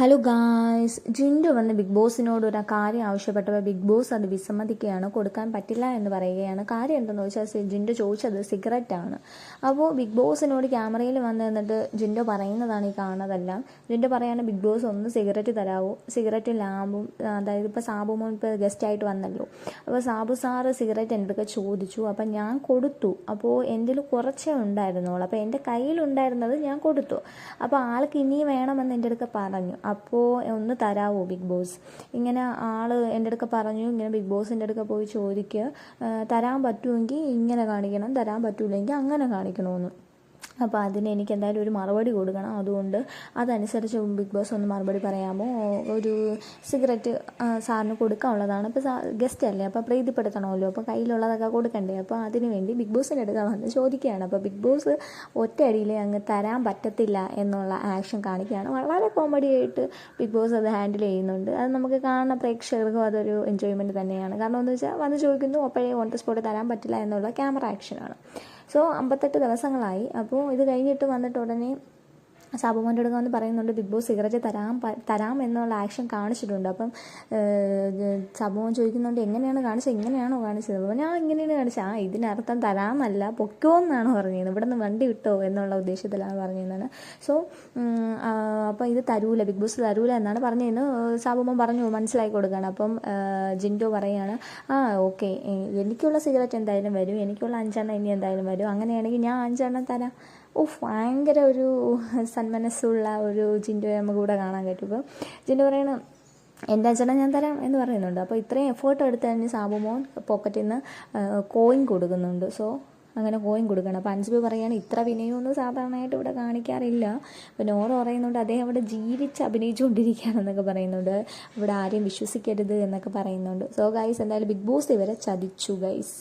Hello guys ജിൻഡു വന്ന് big ബോസിനോട് ഒരു കാര്യം ആവശ്യപ്പെട്ടപ്പോൾ ബിഗ് ബോസ് അത് വിസമ്മതിക്കുകയാണ് കൊടുക്കാൻ പറ്റില്ല എന്ന് പറയുകയാണ്. കാര്യം എന്തെന്ന് വെച്ചാൽ ജിൻഡു ചോദിച്ചത് സിഗരറ്റ് ആണ്. അപ്പോൾ ബിഗ് ബോസിനോട് ക്യാമറയിൽ വന്ന് നിന്നിട്ട് ജിൻഡു പറയുന്നതാണ് ഈ കാണുന്നതെല്ലാം. ജിൻഡു പറയാണ് ബിഗ് ബോസ് ഒന്ന് സിഗരറ്റ് തരാവോ. സിഗരറ്റ് ലാമ്പും അതായത് ഇപ്പോൾ സാബു മോൻ ഇപ്പോൾ ഗസ്റ്റ് ആയിട്ട് വന്നല്ലോ. അപ്പോൾ സാബു സാറ് സിഗരറ്റ് എന്തൊക്കെ ചോദിച്ചു? അപ്പം ഞാൻ കൊടുത്തു. അപ്പോൾ എന്റെ കുറച്ചേ ഉണ്ടായിരുന്നുള്ളൂ. അപ്പോൾ എന്റെ കയ്യിലുണ്ടായിരുന്നത് ഞാൻ കൊടുത്തു. അപ്പോൾ ആൾക്ക് ഇനി വേണമെന്ന് എന്റെ അടുക്ക പറഞ്ഞു. അപ്പോൾ ഒന്ന് തരാവോ ബിഗ് ബോസ് ഇങ്ങനെ ആൾ എന്റെ അടുക്ക പറഞ്ഞു ഇങ്ങനെ ബിഗ് ബോസിന്റെ അടുക്ക പോയി ചോദിക്കുക തരാൻ പറ്റുമെങ്കിൽ ഇങ്ങനെ കാണിക്കണം തരാൻ പറ്റൂലെങ്കിൽ അങ്ങനെ കാണിക്കണമെന്ന് അപ്പോൾ അതിന് എനിക്ക് എന്തായാലും ഒരു മറുപടി കൊടുക്കണം. അതുകൊണ്ട് അതനുസരിച്ച് ബിഗ് ബോസ് ഒന്ന് മറുപടി പറയാമോ? ഒരു സിഗരറ്റ് സാറിന് കൊടുക്കാനുള്ളതാണ്. ഇപ്പോൾ ഗസ്റ്റ് അല്ലേ? അപ്പോൾ പ്രീതിപ്പെടുത്തണമല്ലോ. അപ്പോൾ കയ്യിലുള്ളതൊക്കെ കൊടുക്കണ്ടേ? അപ്പോൾ അതിന് വേണ്ടി ബിഗ് ബോസിന്റെ അടുക്ക വന്ന് ചോദിക്കുകയാണ്. അപ്പോൾ ബിഗ് ബോസ് ഒറ്റയടിയിൽ അങ്ങ് തരാൻ പറ്റത്തില്ല എന്നുള്ള ആക്ഷൻ കാണിക്കുകയാണ്. വളരെ കോമഡി ആയിട്ട് ബിഗ് ബോസ് അത് ഹാൻഡിൽ ചെയ്യുന്നുണ്ട്. അത് നമുക്ക് കാണുന്ന പ്രേക്ഷകർക്കും അതൊരു എൻജോയ്മെന്റ് തന്നെയാണ്. കാരണം എന്ന് വെച്ചാൽ വന്ന് ചോദിക്കുന്നു അപ്പോഴേ ഓൺ ദ സ്പോട്ട് തരാൻ പറ്റില്ല എന്നുള്ള ക്യാമറ ആക്ഷനാണ് സോ അമ്പത്തെട്ട് ദിവസങ്ങളായി. അപ്പോൾ ഇത് കഴിഞ്ഞിട്ട് വന്നിട്ട് ഉടനെ സാബുമോന്റെ അടുത്ത് വന്ന് പറയുന്നുണ്ട് ബിഗ് ബോസ് സിഗരറ്റ് തരാം തരാം എന്നുള്ള ആക്ഷൻ കാണിച്ചിട്ടുണ്ട്. അപ്പം സാബുമോൻ ചോദിക്കുന്നുണ്ട് എങ്ങനെയാണ് കാണിച്ചത്? എങ്ങനെയാണോ കാണിച്ചത്? അപ്പോൾ ഞാൻ എങ്ങനെയാണ് കാണിച്ചത്. ആ ഇതിനർത്ഥം തരാമെന്നല്ല പൊക്കോ എന്നാണ് പറഞ്ഞത്. ഇവിടെ നിന്ന് വണ്ടി വിട്ടോ എന്നുള്ള ഉദ്ദേശത്തിലാണ് പറഞ്ഞിരുന്നത്. സോ അപ്പോൾ ഇത് തരൂല ബിഗ് ബോസ് തരൂല എന്നാണ് പറഞ്ഞതെന്ന് സാബുമോൻ പറഞ്ഞു മനസ്സിലാക്കി കൊടുക്കുകയാണ് അപ്പം ജിൻഡോ പറയുകയാണ് ആ ഓക്കെ എനിക്കുള്ള സിഗരറ്റ് എന്തായാലും വരും. എനിക്കുള്ള അഞ്ചെണ്ണം ഇനി എന്തായാലും വരും. അങ്ങനെയാണെങ്കിൽ ഞാൻ അഞ്ചെണ്ണം തരാം. ഓ ഭയങ്കര ഒരു സന്മനസ്സുള്ള ഒരു ജിൻഡോയെ നമുക്ക് ഇവിടെ കാണാൻ പറ്റും. ഇപ്പോൾ ജിൻഡോ പറയണ എന്റെ അച്ഛനെ ഞാൻ തരാം എന്ന് പറയുന്നുണ്ട്. അപ്പോൾ ഇത്രയും എഫേർട്ട് എടുത്ത് കഴിഞ്ഞ് സാബുമോൻ പോക്കറ്റിൽ നിന്ന് കോയിൻ കൊടുക്കുന്നുണ്ട്. സോ അങ്ങനെ കോയിൻ കൊടുക്കണം അപ്പോൾ അൻസിബി പറയുകയാണ് ഇത്ര വിനയമൊന്നും സാധാരണയായിട്ട് ഇവിടെ കാണിക്കാറില്ല. അപ്പോൾ നോറ പറയുന്നുണ്ട് അദ്ദേഹം അവിടെ ജീവിച്ച് അഭിനയിച്ചുകൊണ്ടിരിക്കുകയാണെന്നൊക്കെ പറയുന്നുണ്ട്. ഇവിടെ ആരെയും വിശ്വസിക്കരുത് എന്നൊക്കെ പറയുന്നുണ്ട്. സോ ഗൈസ് എന്തായാലും ബിഗ് ബോസ് ഇവരെ ചതിച്ചു ഗൈസ്